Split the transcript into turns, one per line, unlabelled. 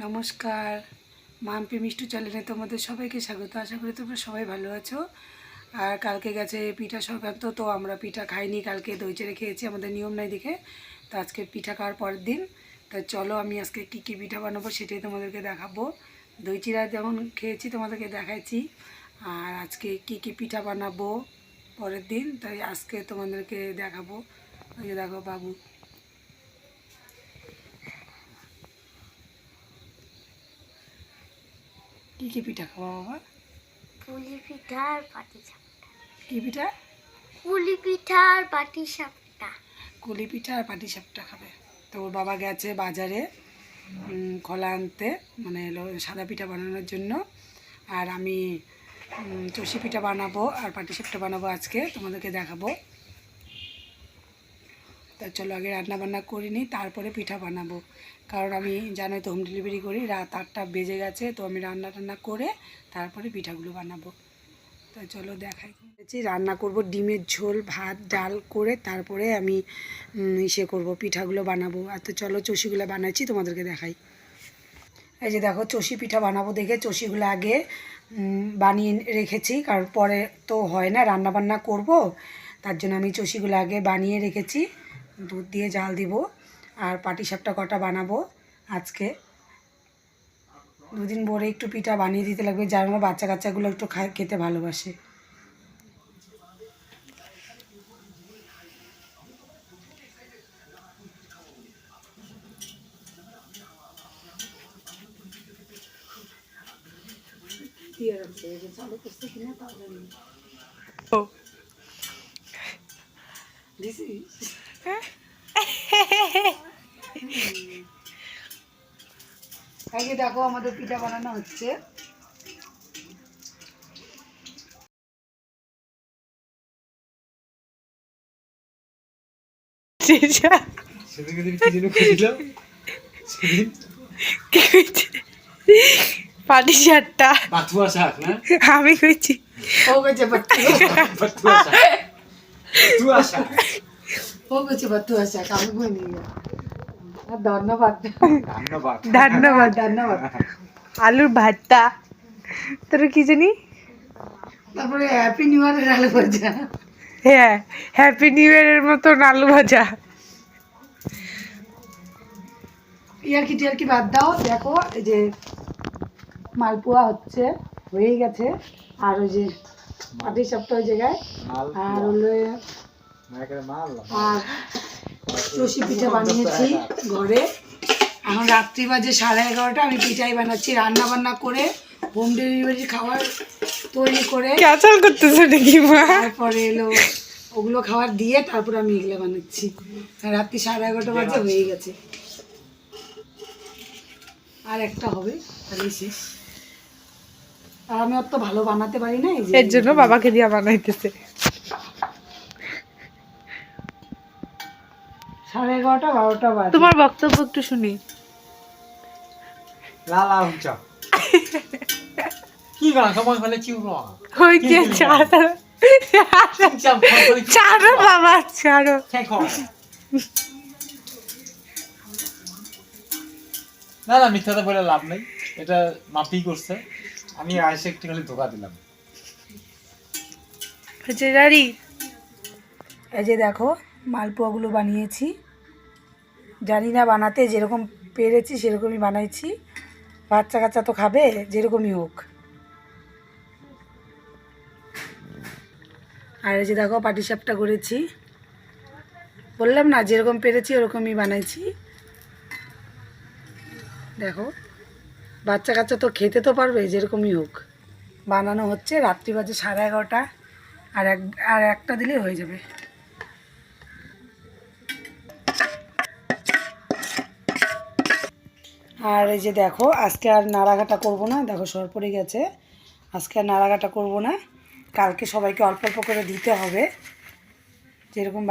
নমস্কার। মাম্পি মিষ্টু চ্যানেলে তোমাদের সবাইকে স্বাগত। আশা করি তোমরা সবাই ভালো আছো। আর কালকে গেছে পিঠা সংক্রান্ত, তো আমরা পিঠা খাইনি। কালকে দই চেড়ে খেয়েছি আমাদের নিয়ম নাই দেখে। তো আজকে পিঠা খাওয়ার পরের দিন। তা চলো আমি আজকে কী কী পিঠা বানাবো সেটাই তোমাদেরকে দেখাবো। দই চিড়া যেমন খেয়েছি, তোমাদেরকে দেখাইছি। আর আজকে কী কী পিঠা বানাবো পরের দিন, তাই আজকে তোমাদেরকে দেখাবো। ওই দেখো বাবু। কী কী পিঠা খাব বাবা?
পুলি পিঠা আর পাটি সাপটা।
কী পিঠা?
পুলি পিঠা আর পাটি সাপটা।
কুলি পিঠা আর পাটি সাপটা খাবে। তো ওর বাবা গেছে বাজারে কলা আনতে মানে সাদা পিঠা বানানোর জন্য। আর আমি চষি পিঠা বানাবো আর পাটি সাপটা বানাবো আজকে তোমাদেরকে দেখাবো। তা চলো আগে রান্না বান্না করে নিই, তারপরে পিঠা বানাবো। কারণ আমি জানোই তো হোম ডেলিভারি করি, রাত আটটা বেজে গেছে, তো আমি রান্না টান্না করে তারপরে পিঠাগুলো বানাবো। তা চলো দেখাই। রান্না করব ডিমের ঝোল, ভাত, ডাল করে তারপরে আমি ইসে করব, পিঠাগুলো বানাবো। আর তো চলো চষিগুলো বানাচ্ছি, তোমাদেরকে দেখাই। এই যে দেখো, চষি পিঠা বানাবো দেখে, চষিগুলো আগে বানিয়ে রেখেছি, কারণ পরে তো হয় না রান্না বান্না করব। তার জন্য আমি চষিগুলো আগে বানিয়ে রেখেছি। দুধ দিয়ে জাল দিব আর পাটি সাপটা কটা বানাবো আজকে। দুদিন পরে একটু পিঠা বানিয়ে দিতে লাগবে, যার আমার বাচ্চা কাচ্চাগুলো একটু খায়, খেতে ভালোবাসে। আগে দেখো আমাদের পিঠা বানানো হচ্ছে।
পাটি আমি কইছি।
ও গেছে ও ধন্যবাদ।
ধন্যবাদ।
ধন্যবাদ
ধন্যবাদ।
আলুর ভাতটা তোর কি জানি?
তারপরে হ্যাপি নিউ ইয়ারের আলু ভাজা।
হ্যাঁ হ্যাপি নিউ ইয়ারের মতন আলু ভাজা।
ইয়ার কি টিয়ার কি বাদ দাও। দেখো এই যে মালপোয়া হচ্ছে হয়ে গেছে। আর ওই যে পাটি সাপটা ওই জায়গায়। আর হলো আর চষি পিঠা বানিয়েছি ঘরে। এখন রাত্রি বাজে সাড়ে এগারোটা আমি পিঠাই বানাচ্ছি রান্না বান্না করে হোম ডেলিভারি খাবার তৈরি করে।
ক্যাচাল করতেছে নাকি
তারপরে এলো ওগুলো খাবার দিয়ে তারপর আমি এগুলো বানাচ্ছি। রাত্রি সাড়ে এগারোটা বাজে হয়ে গেছে। আর একটা হবে তাহলেই শেষ। আর আমি অত ভালো বানাতে পারি না
এর জন্য বাবাকে দিয়া বানাইতেছে।
সাড়ে এগারোটা বারোটা বাজে।
তোমার বক্তব্য একটু শুনি।
লা লা কি গান সময়
ওই যে ছাড়ো বাবা ছাড়ো
না না মিথ্যাতে বলে লাভ নেই। এটা মাপি করছে। আমি আয়সে একটু খালি ধোকা দিলাম।
এই যে দেখো, মালপোয়াগুলো বানিয়েছি। জানি না বানাতে যেরকম পেরেছি, সেরকমই বানাইছি। বাচ্চা কাচ্চা তো খাবে, যেরকমই হোক। আর এই যে দেখো, পাটিসাপটা করেছি। বললাম না, যেরকম পেরেছি, ওরকমই বানাইছি। দেখো। বাচ্চা কাচ্চা তো খেতে তো পারবে, যেরকমই হোক। বানানো হচ্ছে, রাত্রি বাজে সাড়ে এগারোটা, আর এক, আর একটা দিলেই হয়ে যাবে। আর এই যে দেখো, আজকে আর নাড়াঘাটা করব না, দেখো সর পড়ে গেছে। আজকে আর নাড়াঘাটা করব না, কালকে সবাইকে অল্প অল্প করে দিতে হবে। যেরকম